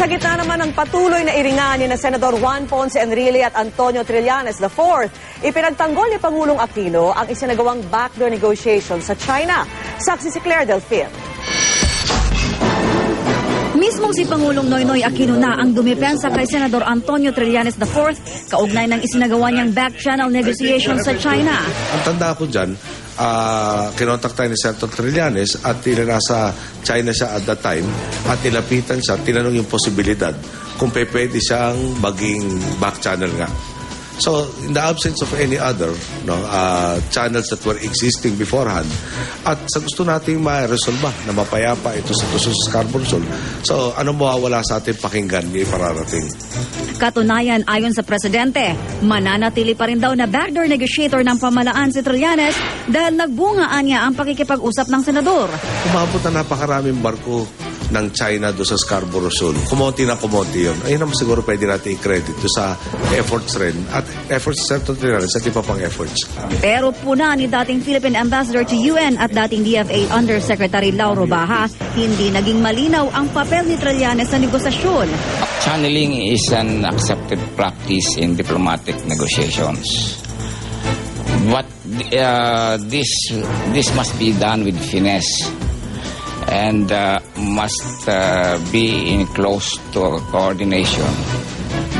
Sa gitna naman ng patuloy na iringan ni na Senador Juan Ponce Enrile at Antonio Trillanes IV, ipinagtanggol ni Pangulong Aquino ang isinagawang backdoor negotiation sa China. Saksi si Claire Delfin. Mismong si Pangulong Noynoy Aquino na ang dumipensa kay Senador Antonio Trillanes IV kaugnay ng isinagawa niyang back-channel negotiation sa China. Ang tanda ko dyan, uh, kinontak tayo ni Senator Trillanes at tila nasa China siya at that time at nilapitan siya, tinanong yung posibilidad kung pwede siyang maging back channel nga. So, in the absence of any other no, uh, channels that were existing beforehand, at sa gusto nating ma-resolve na mapayapa ito sa Tusos Scarborough Shoal, so ano mawawala sa ating pakinggan ni pararating? Katunayan ayon sa presidente, mananatili pa rin daw na backdoor negotiator ng pamalaan si Trillanes dahil nagbungaan niya ang pakikipag-usap ng senador. Umabot na napakaraming barko ng China do sa Scarborough Shoal. Kumonti na kumonti yun. Ayun naman siguro pwede natin i-credit do sa efforts rin. At efforts sa Trillanes at iba pang efforts. Pero puna ni dating Philippine Ambassador to UN at dating DFA Undersecretary Lauro Baha, hindi naging malinaw ang papel ni Trillanes sa negosasyon. Channeling is an accepted practice in diplomatic negotiations. But uh, this this must be done with finesse and uh, must uh, be in close to coordination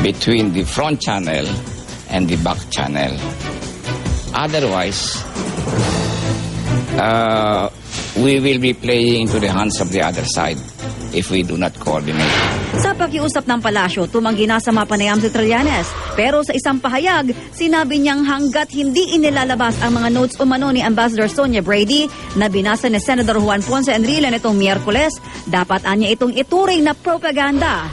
between the front channel and the back channel. Otherwise, uh, we will be playing into the hands of the other side if we do not coordinate. Sa pakiusap ng palasyo, tumanggi na sa mapanayam si Trillanes. Pero sa isang pahayag, sinabi niyang hanggat hindi inilalabas ang mga notes umano ni Ambassador Sonia Brady na binasa ni Senator Juan Ponce Enrile nitong Miyerkules, dapat anya itong ituring na propaganda.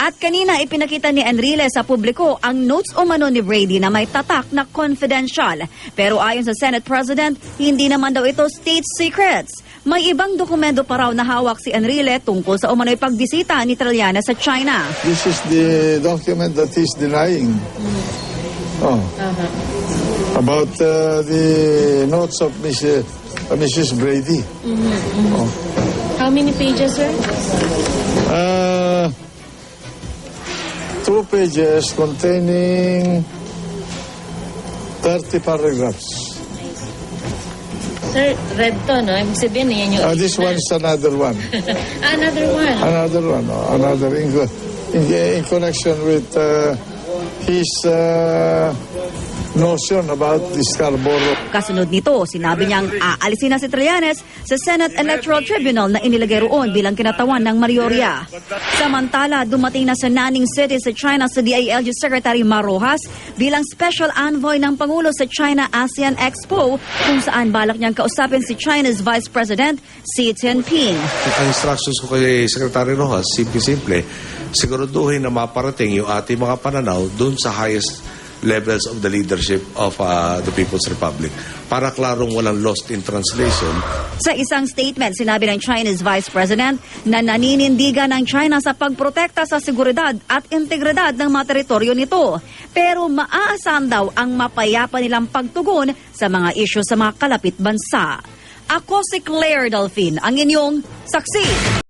At kanina ipinakita ni Enrile sa publiko ang notes umano ni Brady na may tatak na confidential. Pero ayon sa Senate President, hindi naman daw ito state secrets. May ibang dokumento pa raw na hawak si Enrile tungkol sa umano'y pagbisita ni Trillanes sa China. This is the document that he's denying. Oh. About uh, the notes of Mrs. Uh, Mrs. Brady. How many pages, sir? Uh, two pages containing 30 paragraphs. Sir, red to, no? Ibig sabihin, yan yung Uh, this one's another one. Another one. Another one. oh, Another in, in, in connection with uh, his uh, notion about the Scarborough Kasunod nito, sinabi niyang aalisin na si Trillanes sa Senate Electoral Tribunal na inilagay roon bilang kinatawan ng Marioria. Samantala, dumating na sa Nanning City sa China sa DILG Secretary Marojas bilang special envoy ng Pangulo sa China ASEAN Expo kung saan balak niyang kausapin si China's Vice President Xi Jinping. Ang instructions ko kay Secretary Rojas, simple-simple, siguraduhin na maparating yung ating mga pananaw dun sa highest levels of the leadership of uh, the People's Republic para klarong walang lost in translation Sa isang statement, sinabi ng China's Vice President na naninindigan ng China sa pagprotekta sa seguridad at integridad ng mga teritoryo nito. Pero maaasahan daw ang mapayapa nilang pagtugon sa mga isyu sa mga kalapit bansa. Ako si Claire Delfin, ang inyong saksi.